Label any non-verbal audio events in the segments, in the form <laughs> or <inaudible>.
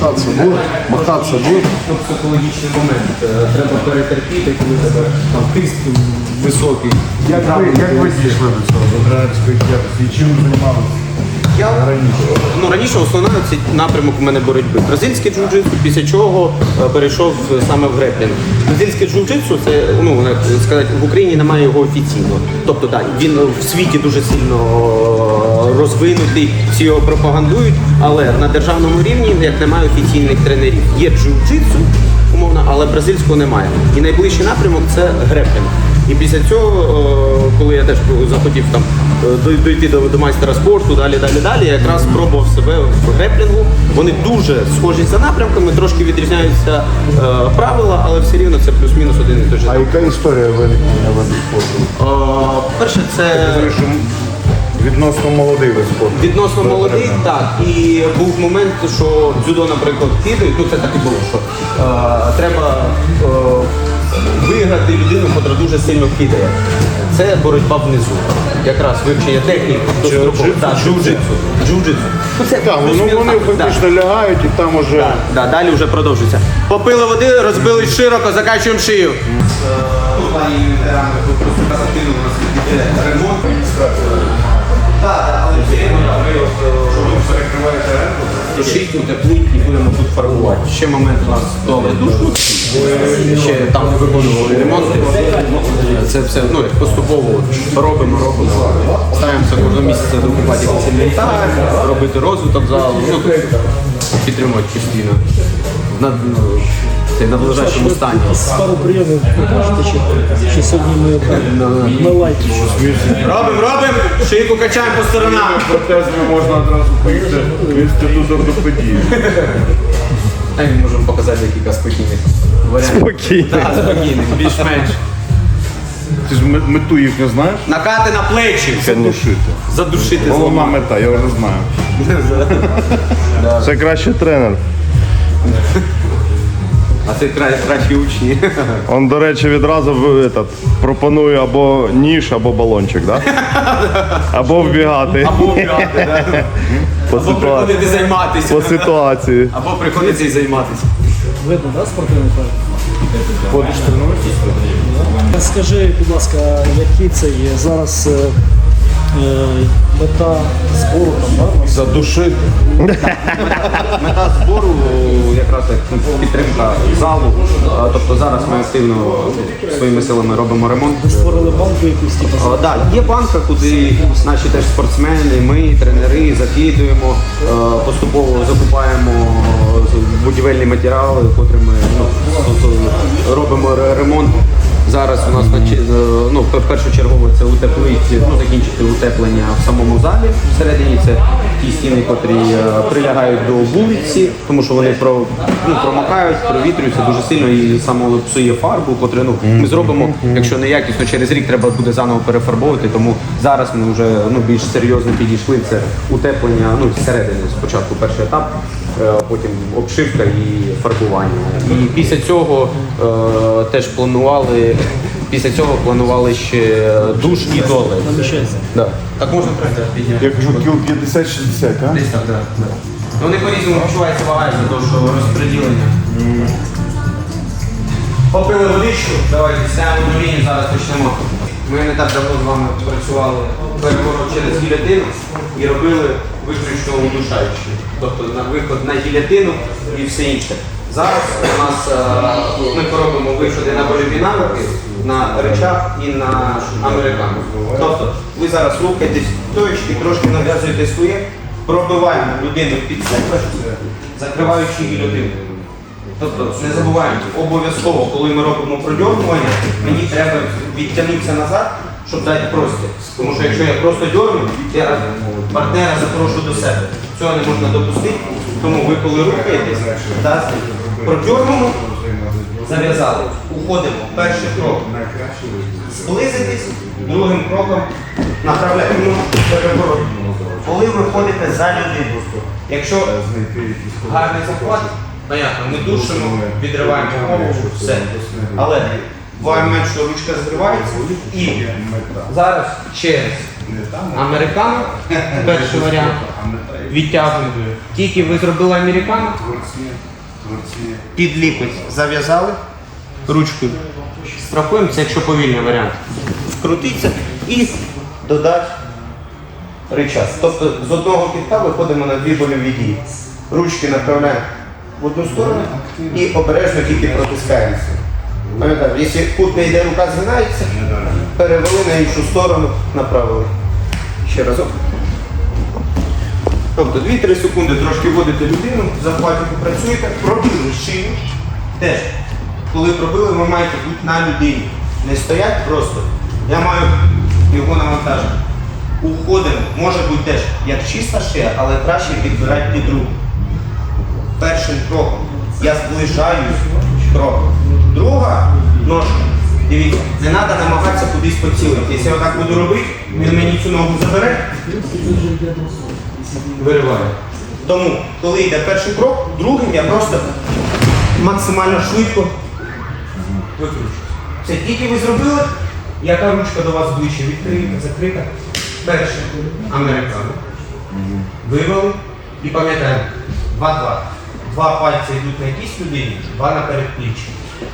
махатися буде? Махатися буде? Ну, психологічний момент. Е, Треба перетерпіти, коли тебе там тиск високий. Як ви, як ви дійшли до цього, до? І чим займалися? Я раніше. Ну раніше основна це напрямок у мене боротьби. Бразильське джиу-джитсу, після чого е, перейшов саме в греплінг. Бразильське джиу-джитсу це ну як сказати, в Україні немає його офіційно. Тобто, так, він в світі дуже сильно розвинутий, всі його пропагандують, але на державному рівні як немає офіційних тренерів. Є джиу-джитсу, умовно, але бразильського немає. І найближчий напрямок це греплінг. І після цього, коли я теж захотів там е, дойти до, до майстера спорту, далі, далі, далі, я якраз спробував себе в греплінгу. Вони дуже схожі за напрямками, трошки відрізняються е, правила, але все рівно це плюс-мінус один і той же. А яка історія виникнення виду спорту? Е, перше, це відносно молодий вид спорту. Відносно молодих, так. І був момент, що дзюдо, наприклад, кидають, ну це так і було, що е, треба е, виграти людину, яка дуже сильно кидає. Це боротьба внизу. Якраз вивчення технік до строкових. Так, джиу-джитсу. Джиу-джитсу. Ну, це Так, ну плюс-мінус вони так, так. фактично лягають і там уже. Да, да, далі вже продовжується. Попили води, розбили широко, закачуємо шию. Пані ветерани, активно у нас іде ремонт. Так, але все рівно ми Душить, утеплить і будемо тут фарбувати. Ще момент у нас вдома душ. ну, Ще там виконували ремонти. Це все ну, як поступово робимо, робимо. Стараємося кожного місяця докупати якийсь інвентар, робити розвиток залу, ну, підтримувати постійно. На, ну, на ближайшому стані. Пару прийомів покажете, чи, чи сьогодні ми на лайки. Робимо, робимо, шийку качаємо по сторонам. Протезами можна одразу поїхати в інститут ортопедії. А ми можемо показати декілька спокійних варіантів. Спокійно. Так, спокійних, більш-менш. Ти ж ме- мету їхню знаєш? Накати на плечі. Задушити. Задушити Головна зламати. мета, я вже знаю. <laughs> Це краще тренер. А це кра- кращі учні. Он, до речі, відразу в, этот, пропонує або ніж, або балончик, да? Або вбігати. Або грати, да. По Або ситуації. приходити займатися. По ситуації. Або приходиться і займатися. Видно, да, спортивний парк? Ходиш тренуєшся? Скажи, будь ласка, які це є зараз е, мета збору там, да? Задушити. <laughs> Мета збору якраз як підтримка залу. Тобто зараз ми активно своїми силами робимо ремонт. Створили банку якусь, типу, Так, є банка, куди наші теж спортсмени, ми, тренери, закидуємо, е, поступово закупаємо будівельні матеріали, котрими ну, тобто робимо ремонт. Зараз у нас е, ну, першочергово це утеплить, ну, закінчити утеплення в самому залі. Всередині це ті стіни, котрі е, прилягають до вулиці, тому що вони про, ну, промокають, провітрюються дуже сильно і саме псує фарбу, котру ну, ми зробимо, якщо не якісно, через рік треба буде заново перефарбовувати. Тому зараз ми вже ну, більш серйозно підійшли. Це утеплення ну, зсередини. Спочатку перший етап, потім обшивка і фарбування. І після цього е, теж планували. <laughs> Після цього планували ще душ і туалет. наміщається. Да. Так можна пройти підняти. Я кажу, кіл 50-60, а? Десь так, так. Да. Ну, Вони по-різному почуваються вага за того, що розподілення. Попили водичку, давайте сядемо на лінію, зараз почнемо. Ми не так давно з вами працювали переворот через гілятину і робили виключно удушаючі. Тобто на виход на гілятину і все інше. Зараз у нас е, ми поробимо виходи на больові навики, на речах і на американку. Тобто ви зараз рухаєтесь точки, трошки нав'язуєте своє, пробиваємо людину під себе, закриваючи гілятину. Тобто не забуваємо, обов'язково, коли ми робимо продьоргування, мені треба відтягнутися назад, щоб дати простір. Тому що якщо я просто дьорну, я партнера запрошу до себе. Цього не можна допустити. Тому ви коли рухаєтесь, продьорнемо, зав'язали, уходимо. Перший крок. Зблизитись, другим кроком направляємо переворот. Коли ви ходите за людину, якщо гарний захват, понятно, ми душимо, відриваємо голову, все. Але буває що ручка зривається і зараз через Американо, перший варіант. Відтягуємо. Тільки ви зробили американо, під лікоть зав'язали ручкою. Страхуємо, це якщо повільний варіант. Вкрутиться і додати ричаг. Тобто з одного кітка виходимо на дві больові дії. Ручки направляємо в одну сторону і обережно тільки протискаємося. Пам'ятаємо, якщо кут не йде, рука згинається, перевели на іншу сторону, направили. Ще разок. Тобто 2-3 секунди трошки вводите людину, в захваті працюєте, пробили шию. Теж, коли пробили, ви маєте бути на людині. Не стоять просто. Я маю його навантажити. Уходимо, може бути теж як чиста шия, але краще підбирати під руку. Першим кроком я зближаюсь кроком. Друга ножка. Дивіться, не треба намагатися кудись поцілити. Якщо я отак буду робити, він мені цю ногу забере, вириваю. Тому, коли йде перший крок, другим я просто максимально швидко викручу. Це тільки ви зробили, яка ручка до вас ближче відкрита, закрита. Перше американо. Вивели і пам'ятаємо, 2-2. Два пальці йдуть на якійсь людині, два на передпліччі.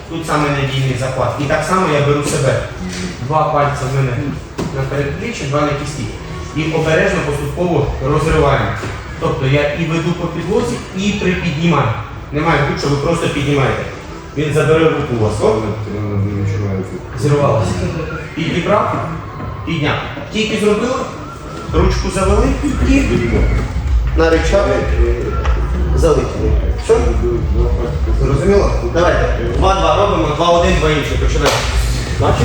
Тут саме надійний захват. І так само я беру себе. Два пальці в мене на передпліччі, два на кісті. І обережно поступово розриваємо. Тобто я і веду по підлозі, і припіднімаю. Немає тут, що ви просто піднімаєте. Він забере руку у вас. Оп, зірвалося. Підібрав, підняв. Тільки зробили, ручку завели і на рычаг залетіли. Все? Зрозуміло? Давайте. 2-2 робимо, 2-1, 2 інші. Починаємо. Бачите?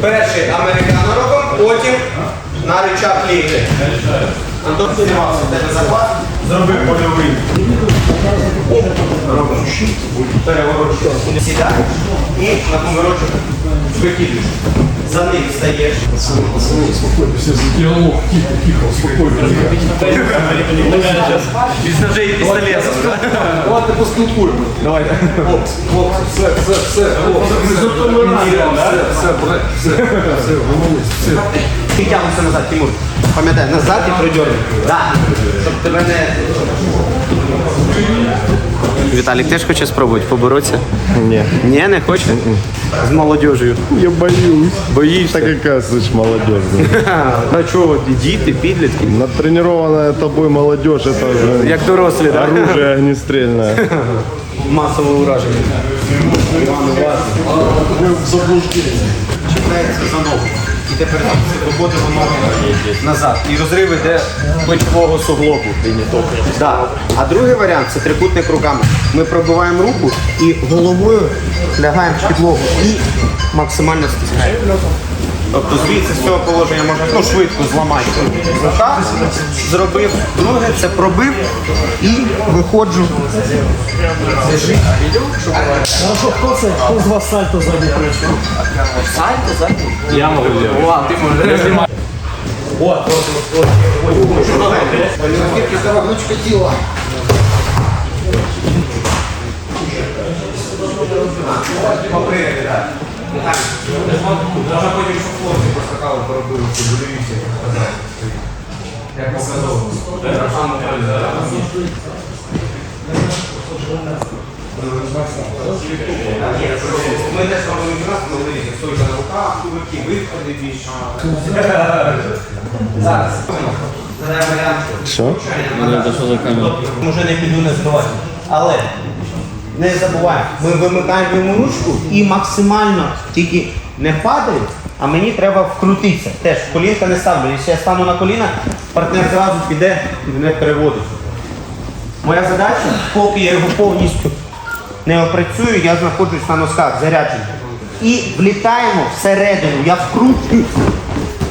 Перший американо робимо, потім на рычаг лігти. Антон знімався, тебе захват. Зробив польовий. Робимо. Переворочуєш. Сідаєш і на поворочок викидуєш. За ним стаєш. Без ножей і пістолетів. Давайте поспілкуємо. Давайте. Хлопці, хлопці, все, все, все. Все, все, все, все, все, все. Підтягнувся назад, Тимур. Пам'ятай, назад і продьорни. Да. Щоб тебе не. Віталік теж хоче спробувати поборотися? Ні. Ні, не хоче. З молодежю. Я боюсь. Боїшся? Так какая, слышь, молодежь. А <laughs> чого, діти, підлітки? Натренированная тобой молодежь, это же Як дорослі, так? оружие огнестрельное. <laughs> Масове ураження. За ногу. І тепер виходимо ноги назад. І розрив йде плечового суглобу. Да. А другий варіант це трикутник руками. Ми пробиваємо руку і головою лягаємо в підлогу і максимально стискаємо. Тобто звідси з цього положення можна ну, швидко зламати. Рука зробив, друге це пробив і виходжу. Хорошо, хто це? Хто з вас сальто прийшов? Сальто, сальто. Я можу зробити. О, ти можеш. От, от, от, гнучка тіла. Ми теж робимо ми дивіться, стойка на руках, кубики, виходи більше. Зараз. Варіант. Що? Може не піду не збивати. Але не забуваємо, ми вимикаємо йому ручку і максимально тільки не падаю, а мені треба вкрутитися. Теж колінка не ставлю. Якщо я стану на коліна, партнер зразу піде і мене переводить. Моя задача, поки я його повністю не опрацюю, я знаходжусь на носках, заряджений. І влітаємо всередину, я вкручую,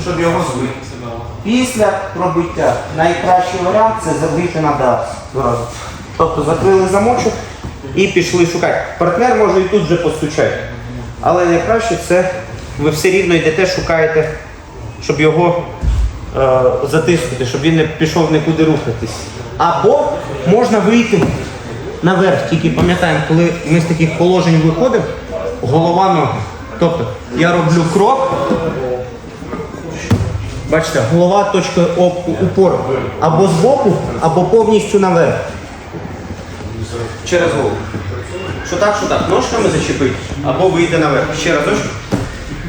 щоб його збити. Після пробиття найкращий варіант це забити на дах. Тобто закрили замочок і пішли шукати. Партнер може і тут вже постучати. Але найкраще це ви все рівно йдете, шукаєте, щоб його е, затиснути, щоб він не пішов нікуди рухатись. Або можна вийти наверх, тільки пам'ятаємо, коли ми з таких положень виходимо, голова ноги. Тобто я роблю крок, бачите, голова точка упору або збоку, або повністю наверх. Через голову. Що так, що так, ножками зачепити, або вийти наверх. Ще разочок.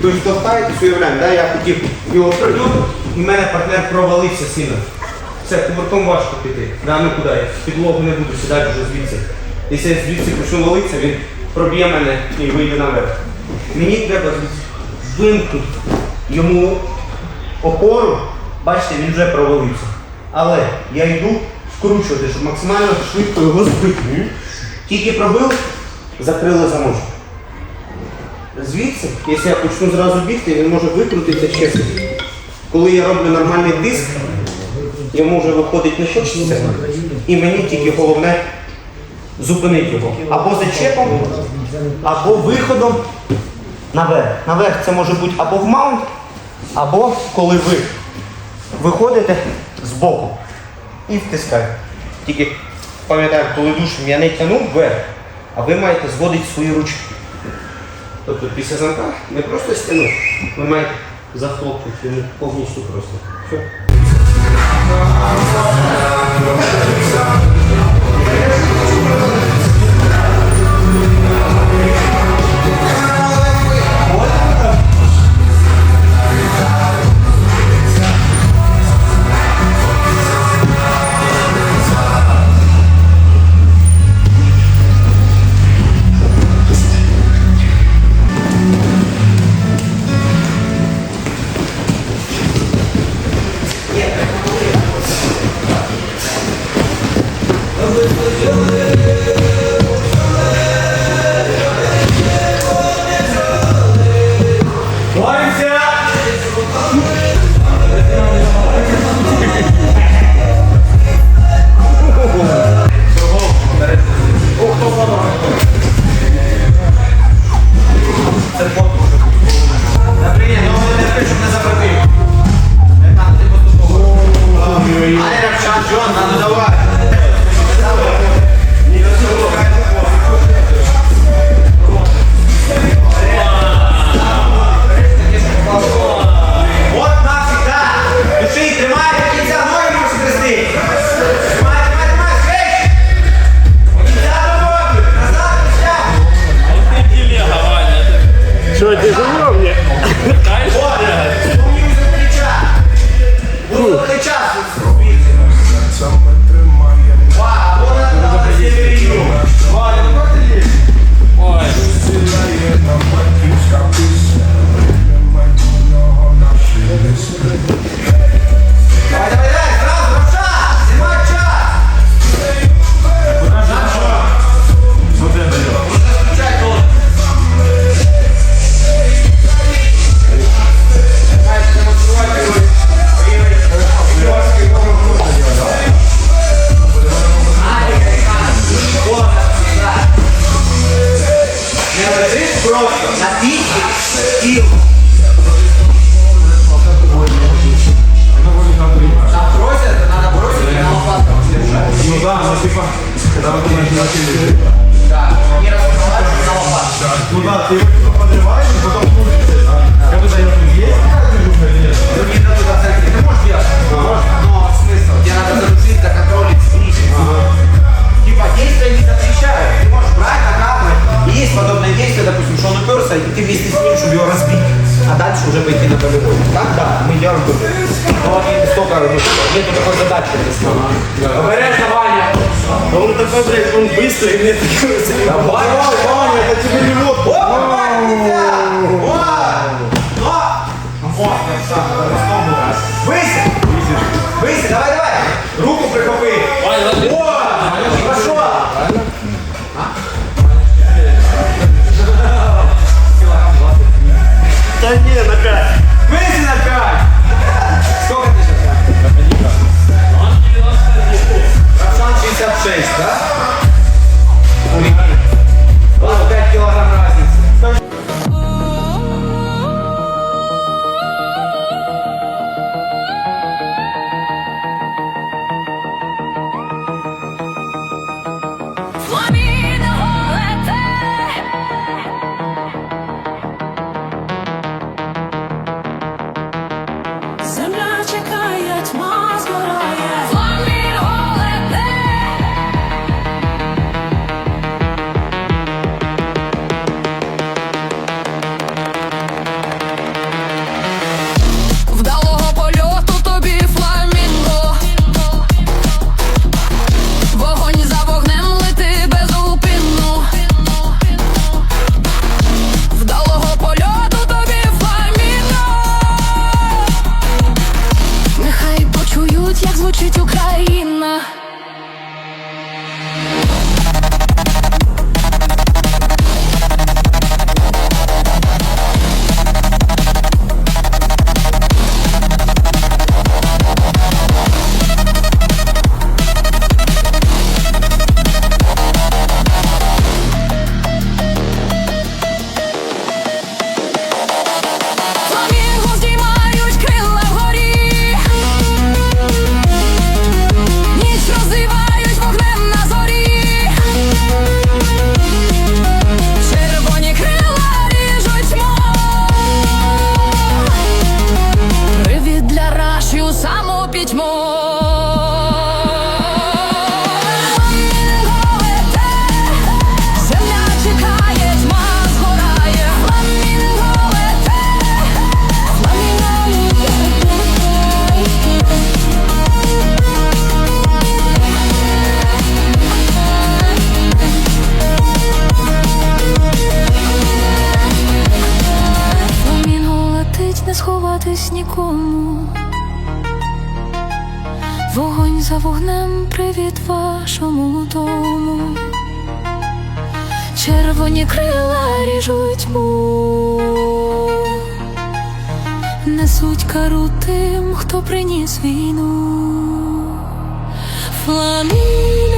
Тобто толкаєтесь, уявляємо, да? я хотів його прильот, і в мене партнер провалився сильно. Все, кувырком важко піти. Да, ну куди? Я в підлогу не буду сідати вже звідси. Якщо я звідси почну валитися, він проб'є мене і вийде наверх. Мені треба вимкнути йому опору, бачите, він вже провалився. Але я йду скручувати, щоб максимально швидко його збити. Тільки пробив, закрили замочок. Звідси, якщо я почну зразу бігти, він може викрутитися ще. Коли я роблю нормальний диск, йому вже виходить не хочеться, і мені тільки головне зупинити його. Або зачепом, або виходом наверх. Наверх це може бути або в маунт, або коли ви виходите з боку і втискаєте. Тільки пам'ятаємо, коли душ я не тягнув вверх, а ви маєте зводити свої ручки. Тобто після замка не просто стягнути, ви маєте захлопнути повністю просто. Все. От уже пойти на полевой. Так, да, мы делаем тут. Но не столько, ну, нету такой задачи. Обережно, Ваня. А он такой, блядь, он быстрый, и мне такой... Давай, Ваня, это тебе не вот. Выси! Выси, давай, давай! Руку прихопи! О! Хорошо! Да не, на пять. Выси на пять! Сколько ты сейчас? Равшан 66, да? Сховатись нікому. Вогонь за вогнем, привіт вашому дому. Червоні крила ріжуть му, несуть кару тим, хто приніс війну. Фламінго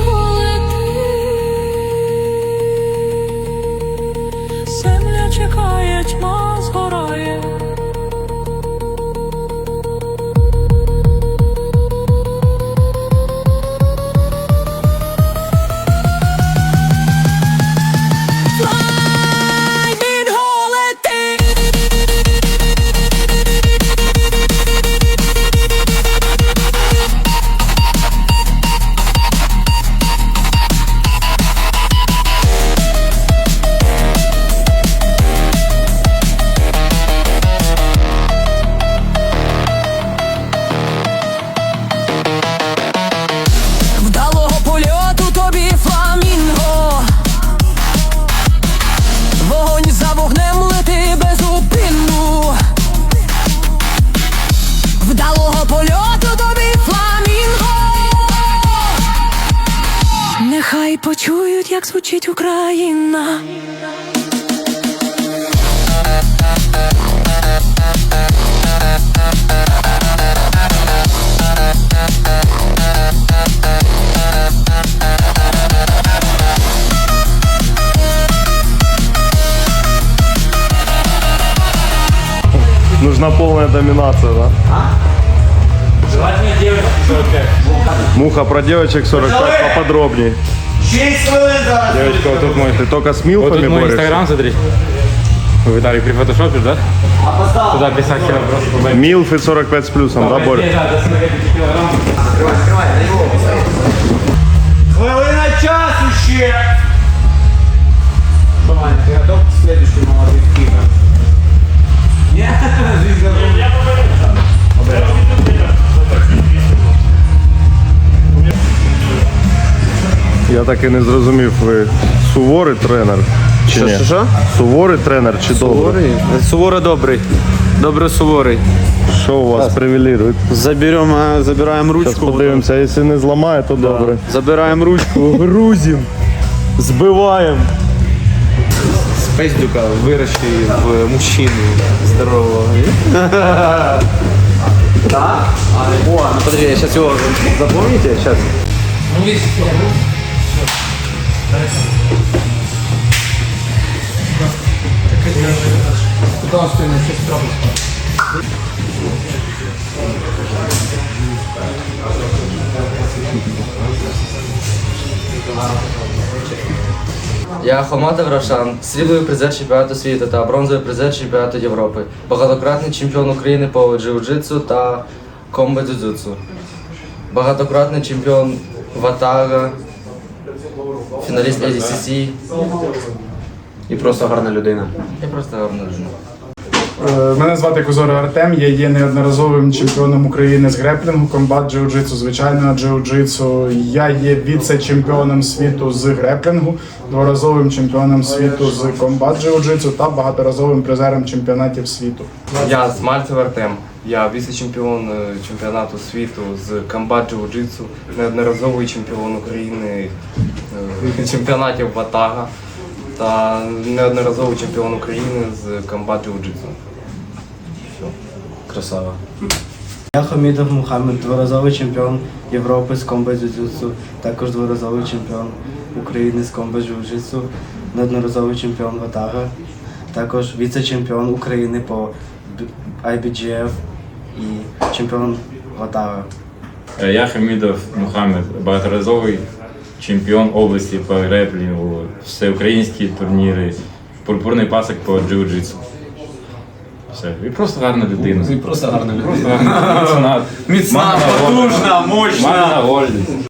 почують, як звучить Україна Нужна полная доминация, да? Желательно девочки 45. Муха про девочек 45 поподробней. 6 хвилин зараз. Девочка, вот тут мой, ты только с Вот милфами тут мой борешься? инстаграм, смотри. Виталий прифотошопишь, да? Туда писать по моим. Милфы 45 с плюсом, да, Боря? Хвилина часу ще. Що, Ваня, ти готов к следующему молодым? Ні? <laughs> Жизнь готова. Я так і не зрозумів, ви суворий тренер чи ні? що, що? Суворий тренер чи добрий? Суворо добрий. Добре суворий. Що у вас привілірують? Заберем, а, забираємо Зараз ручку. подивимося, якщо не зламає, то добре. Забираємо ручку, грузим, збиваємо. З пиздюка вирощи в мужчину здорового. <laughs> Да? О, ну подожди, я сейчас его запомните, сейчас. Я Хаматов Равшан, срібний призер чемпіонату світу та бронзовий призер чемпіонату Європи, багатократний чемпіон України по джиу-джитсу та комбо-дзюдзюцу, багатократний чемпіон Ватага, фіналіст ADCC І просто гарна людина. і просто гарна людина. Е, Мене звати Козора Артем. Я є неодноразовим чемпіоном України з греплінгу, комбат джиу-джитсу, звичайного джиу-джитсу. Я є віце-чемпіоном світу з греплінгу, дворазовим чемпіоном світу з комбат джиу-джитсу та багаторазовим призером чемпіонатів світу. Я Смальцев Артем. Я віце-чемпіон е, чемпіонату світу з камбат джиу-джитсу, неодноразовий чемпіон України е, <laughs> чемпіонатів Ватага та неодноразовий чемпіон України з камбат джиу-джитсу. Красава. Я Хамідов Мухаммед, дворазовий чемпіон Європи з комбо джиу-джитсу, також дворазовий чемпіон України з комбо джиу-джитсу, неодноразовий чемпіон Ватага, також віце-чемпіон України по IBGF і чемпіон Ватага. Е, Я Хамідов Мухаммед, багаторазовий чемпіон області по греплінгу, всеукраїнські турніри, пурпурний пасок по джиу-джитсу. Все. І просто гарна людина. І просто гарна людина. Просто гарна, міцна, Міцна, потужна, мощна. мамина гордість.